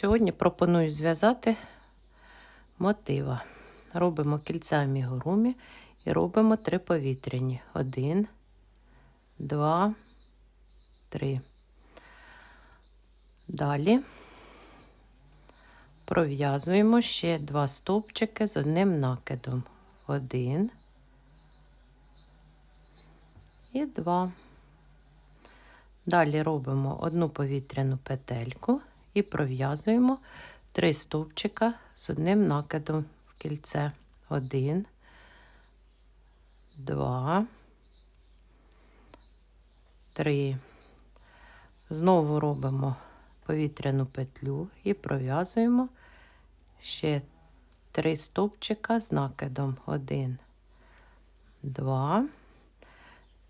Сьогодні пропоную зв'язати мотива. Робимо кільця амігурумі і робимо три повітряні. Один, два, три. Далі пров'язуємо ще два стовпчики з одним накидом. Один і два. Далі робимо одну повітряну петельку і пров'язуємо три стовпчика з одним накидом в кільце. Один, два, три. Знову робимо повітряну петлю і пров'язуємо ще три стовпчика з накидом. Один, два,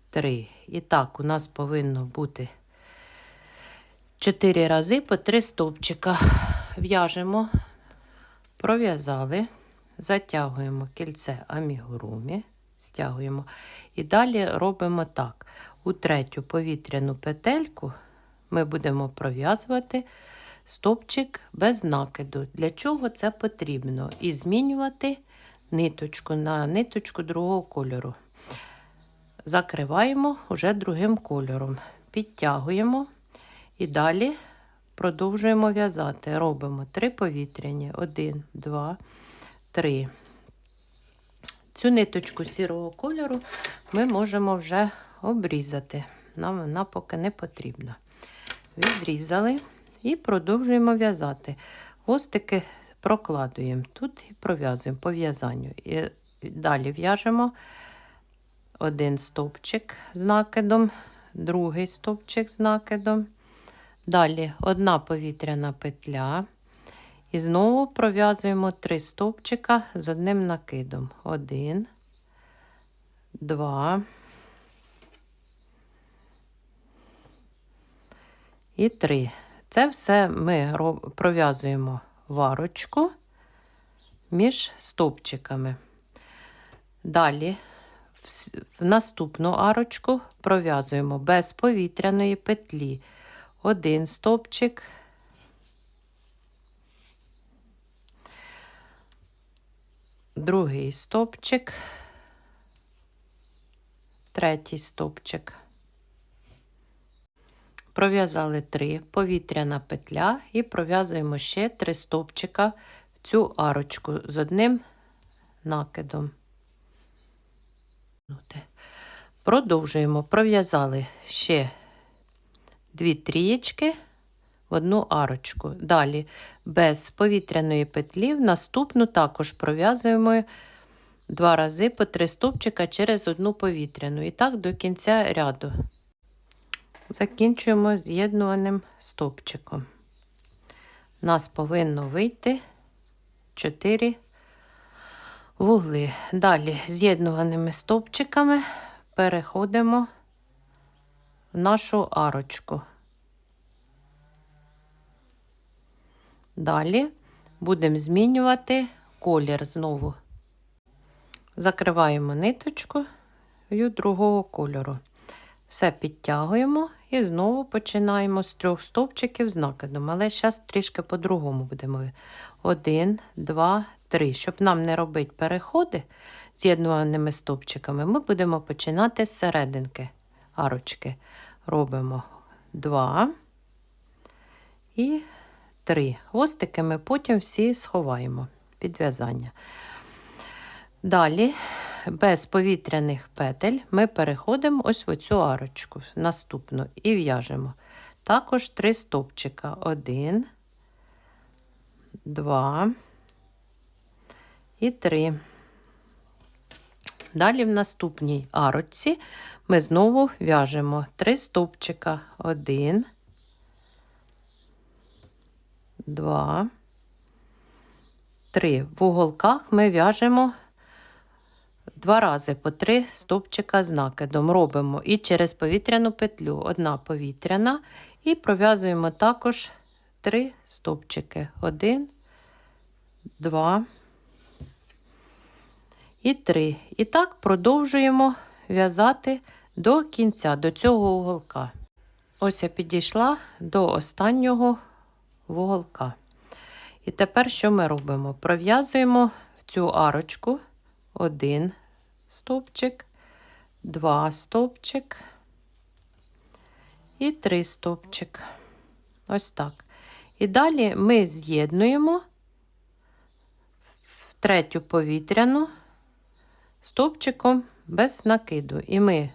три. І так, у нас повинно бути 4 рази по 3 стовпчика. В'яжемо, пров'язали, затягуємо кільце амігурумі, стягуємо. І далі робимо так. У третю повітряну петельку ми будемо пров'язувати стовпчик без накиду. Для чого це потрібно? І змінювати ниточку на ниточку другого кольору. Закриваємо уже другим кольором. Підтягуємо і далі продовжуємо в'язати. Робимо три повітряні. Один, два, три. Цю ниточку сірого кольору ми можемо вже обрізати. Нам вона поки не потрібна. Відрізали і продовжуємо в'язати. Хвостики прокладуємо тут і пров'язуємо по в'язанню. І далі в'яжемо один стовпчик з накидом, другий стовпчик з накидом. Далі одна повітряна петля. І знову пров'язуємо три стовпчика з одним накидом. Один, два. І три. Це все ми пров'язуємо варочку між стовпчиками. Далі в наступну арочку пров'язуємо без повітряної петлі один стовпчик, другий стовпчик, третій стовпчик. Пров'язали три. Повітряна петля. І пров'язуємо ще три стовпчика в цю арочку з одним накидом. Продовжуємо, пров'язали ще дві трієчки в одну арочку. Далі без повітряної петлі, в наступну також пров'язуємо два рази по три стовпчика через одну повітряну. І так до кінця ряду. Закінчуємо з'єднуваним стовпчиком. У нас повинно вийти 4 вугли. Далі з'єднуваними стовпчиками переходимо в нашу арочку. Далі будемо змінювати колір знову. Закриваємо ниточку другого кольору. Все підтягуємо і знову починаємо з трьох стовпчиків з накидом. Але зараз трішки по-другому будемо. Один, два, три. Щоб нам не робити переходи з'єднуваними стовпчиками, ми будемо починати з серединки арочки. Робимо два і три. Хвостики ми потім всі сховаємо під в'язання. Далі без повітряних петель ми переходимо ось в цю арочку, наступну, і в'яжемо. Також три стовпчика. Один, два і три. Далі в наступній арочці ми знову в'яжемо три стовпчика. Один, два, три. В уголках ми в'яжемо Два рази по три стовпчика з накидом робимо і через повітряну петлю одна повітряна, і пров'язуємо також три стовпчики. Один, два і три. І так продовжуємо в'язати до кінця, до цього уголка. Ось я підійшла до останнього вуголка. І тепер що ми робимо? Пров'язуємо в цю арочку один стовпчик, два стовпчик і три стовпчик. Ось так. І далі ми з'єднуємо в третю повітряну стовпчиком без накиду. І ми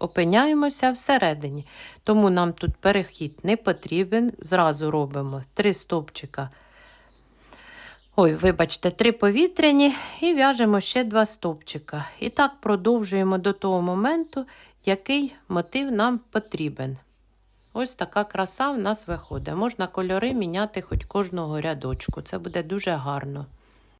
опиняємося всередині. Тому нам тут перехід не потрібен. Зразу робимо три стовпчика. Ой, вибачте, три повітряні і в'яжемо ще два стовпчика. І так продовжуємо до того моменту, який мотив нам потрібен. Ось така краса в нас виходить. Можна кольори міняти хоч кожного рядочку. Це буде дуже гарно.